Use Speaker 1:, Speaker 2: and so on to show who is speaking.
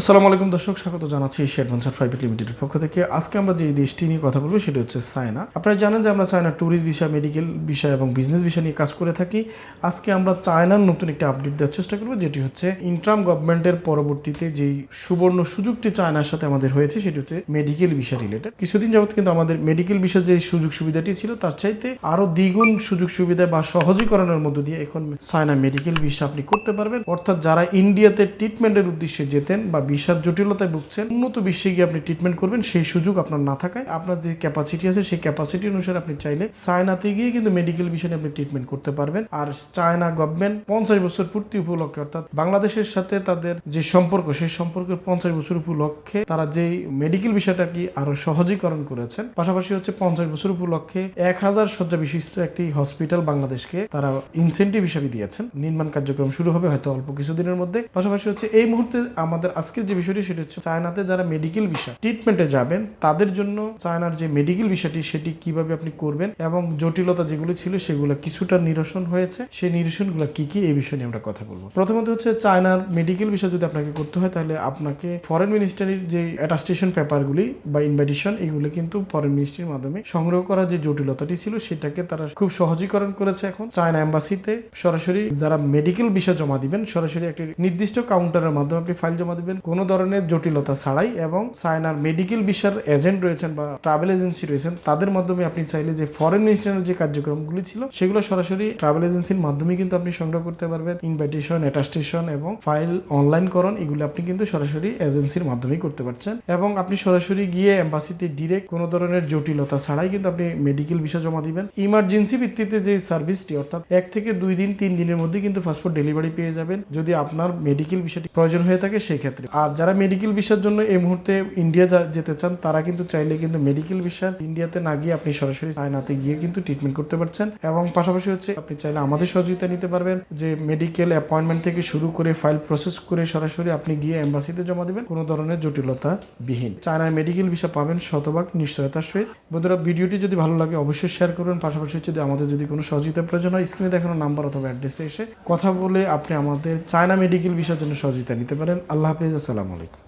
Speaker 1: আসসালামু আলাইকুম দর্শক, স্বাগত জানাচ্ছি এশিয়া অ্যাডভেঞ্চার প্রাইভেট লিমিটেডের পক্ষ থেকে। আজকে আমরা যে দেশটি নিয়ে কথা বলব সেটা হচ্ছে চায়না আপনারা জানেন যে আমরা চায়না ট্যুরিস্ট বিষয় মেডিকেল বিষয় এবং বিজনেস বিষয় নিয়ে কাজ করে থাকি। আজকে আমরা চায়নার নতুন একটা আপডেট দেওয়ার চেষ্টা করব, যেটি হচ্ছে ইন্ট্রাম গভর্নমেন্টের পরবর্তীতে যেই সুবর্ণ সুযোগটি চায়নার সাথে আমাদের হয়েছে, সেটি হচ্ছে মেডিকেল বিষয় রিলেটেড কিছুদিন যাবত কিন্তু আমাদের মেডিকেল বিষয় যে সুযোগ সুবিধাটি ছিল, তার চাইতে আরও দ্বিগুণ সুযোগ সুবিধা বা সহজীকরণের মধ্য দিয়ে এখন চায়না মেডিকেল বিষয় আপনি করতে পারবেন। অর্থাৎ যারা ইন্ডিয়াতে ট্রিটমেন্টের উদ্দেশ্যে যেতেন বা ভিসার জটিলতায় ভুগছেন, উন্নত বিশ্বে গিয়ে আপনি ট্রিটমেন্ট করবেন, সেই সুযোগ আপনার না থাকায় আপনার যে ক্যাপাসিটি আছে, সেই ক্যাপাসিটি অনুসারে আপনি চাইলে চায়নাতে গিয়ে কিন্তু মেডিকেল বিষয়ে আপনি ট্রিটমেন্ট করতে পারবেন। আর চায়না গভর্নমেন্ট পঞ্চাশ বছর পূর্তি উপলক্ষে, অর্থাৎ বাংলাদেশের সাথে তাদের যে সম্পর্ক, সেই সম্পর্কের পঞ্চাশ বছর উপলক্ষে তারা যে মেডিকেল বিষয়টা কি আরও সহজীকরণ করেছেন, পাশাপাশি হচ্ছে পঞ্চাশ বছর উপলক্ষে এক হাজার শয্যা বিশিষ্ট একটি হসপিটাল বাংলাদেশকে তারা ইনসেন্টিভ হিসাবে দিয়েছেন। নির্মাণ কার্যক্রম শুরু হবে হয়তো অল্প কিছুদিনের মধ্যে। পাশাপাশি হচ্ছে এই মুহূর্তে আমাদের আজকের যে বিষয়টি, সেটা হচ্ছে চায়নাতে যারা মেডিকেল বিষয় ট্রিটমেন্টে যাবেন, তাদের জন্য চায়নার যে মেডিকেল বিষয়টি সেটি কীভাবে আপনি করবেন এবং জটিলতা যেগুলো ছিল, সেগুলো কিছুটা নিরসন হয়েছে। সেই নিরসনগুলো কি কি, এই বিষয় নিয়ে আমরা কথা বলব। প্রথমত হচ্ছে চায়নার মেডিকেল বিষয় যদি আপনাকে করতে হয়, তাহলে আপনাকে ফরেন মিনিস্টারির যে অ্যাটাস্টেশন পেপারগুলি বা ইনভাইটেশন এগুলো কিন্তু ফরেন মিনিস্ট্রির মাধ্যমে সংগ্রহ করা যে জটিলতাটি ছিল, সেটাকে তারা খুব সহজীকরণ করেছে এখন। চায়না এম্বাসিতে সরাসরি যারা মেডিকেল বিষয় জমা দিবেন, সরাসরি একটি নির্দিষ্ট কাউন্টারের মাধ্যমে আপনি ফাইল জমা দিবেন। কোনো ধরনের জটিলতা ছাড়াই এবং চায়নার মেডিকেল বিষয়ের এজেন্ট রয়েছেন বা ট্রাভেল এজেন্সি রয়েছেন, তাদের মাধ্যমে আপনি চাইলে যে ফরেন মিনিস্টারের যে কার্যক্রমগুলি ছিল, সেগুলো সরাসরি ট্রাভেল এজেন্সির মাধ্যমে কিন্তু আপনি সংগ্রহ করতে পারবেন। ইনভাইটেশন অ্যাটাস্টেশন এবং ফাইল অনলাইন করণ, এগুলো আপনি কিন্তু সরাসরি এজেন্সির মাধ্যমেই করতে পারছেন। এবং আপনি সরাসরি গিয়ে এম্বাসিতে ডিরেক্ট কোনো ধরনের জটিলতা ছাড়াই কিন্তু আপনি মেডিকেল বিষয় জমা দিবেন। ইমার্জেন্সি ভিত্তিতে যে সার্ভিসটি অর্থাৎ এক থেকে দুই দিন, তিন দিনের মধ্যে কিন্তু পাসপোর্ট ডেলিভারি পেয়ে যাবেন। যদি আপনার মেডিকেল বিষয়টি প্রয়োজন হয়ে থাকে সেই ক্ষেত্রে আর যারা মেডিকেল বিষয়ের জন্য এই মুহূর্তে ইন্ডিয়া যেতে চান, তারা কিন্তু চাইলে কিন্তু মেডিকেল বিষয় ইন্ডিয়াতে না গিয়ে আপনি সরাসরি চায়নাতে গিয়ে কিন্তু ট্রিটমেন্ট করতে পারছেন। এবং পাশাপাশি হচ্ছে আপনি চাইলে আমাদের সহযোগিতা নিতে পারবেন, যে মেডিকেল অ্যাপয়েন্টমেন্ট থেকে শুরু করে ফাইল প্রসেস করে সরাসরি আপনি গিয়ে এম্বাসিতে জমা দেবেন। কোনো ধরনের জটিলতা বিহীন চায়নার মেডিকেল ভিসা পাবেন শতভাগ নিশ্চয়তার সহিত। বন্ধুরা, ভিডিওটি যদি ভালো লাগে অবশ্যই শেয়ার করবেন পাশাপাশি হচ্ছে আমাদের যদি কোনো সহযোগিতা প্রয়োজন হয় স্ক্রিনে দেখানো নাম্বার অথবা অ্যাড্রেসে এসে কথা বলে আপনি আমাদের চায়না মেডিকেল ভিসার জন্য সহযোগিতা নিতে পারেন। আল্লাহ হাফিজ আসসালামু আলাইকুম।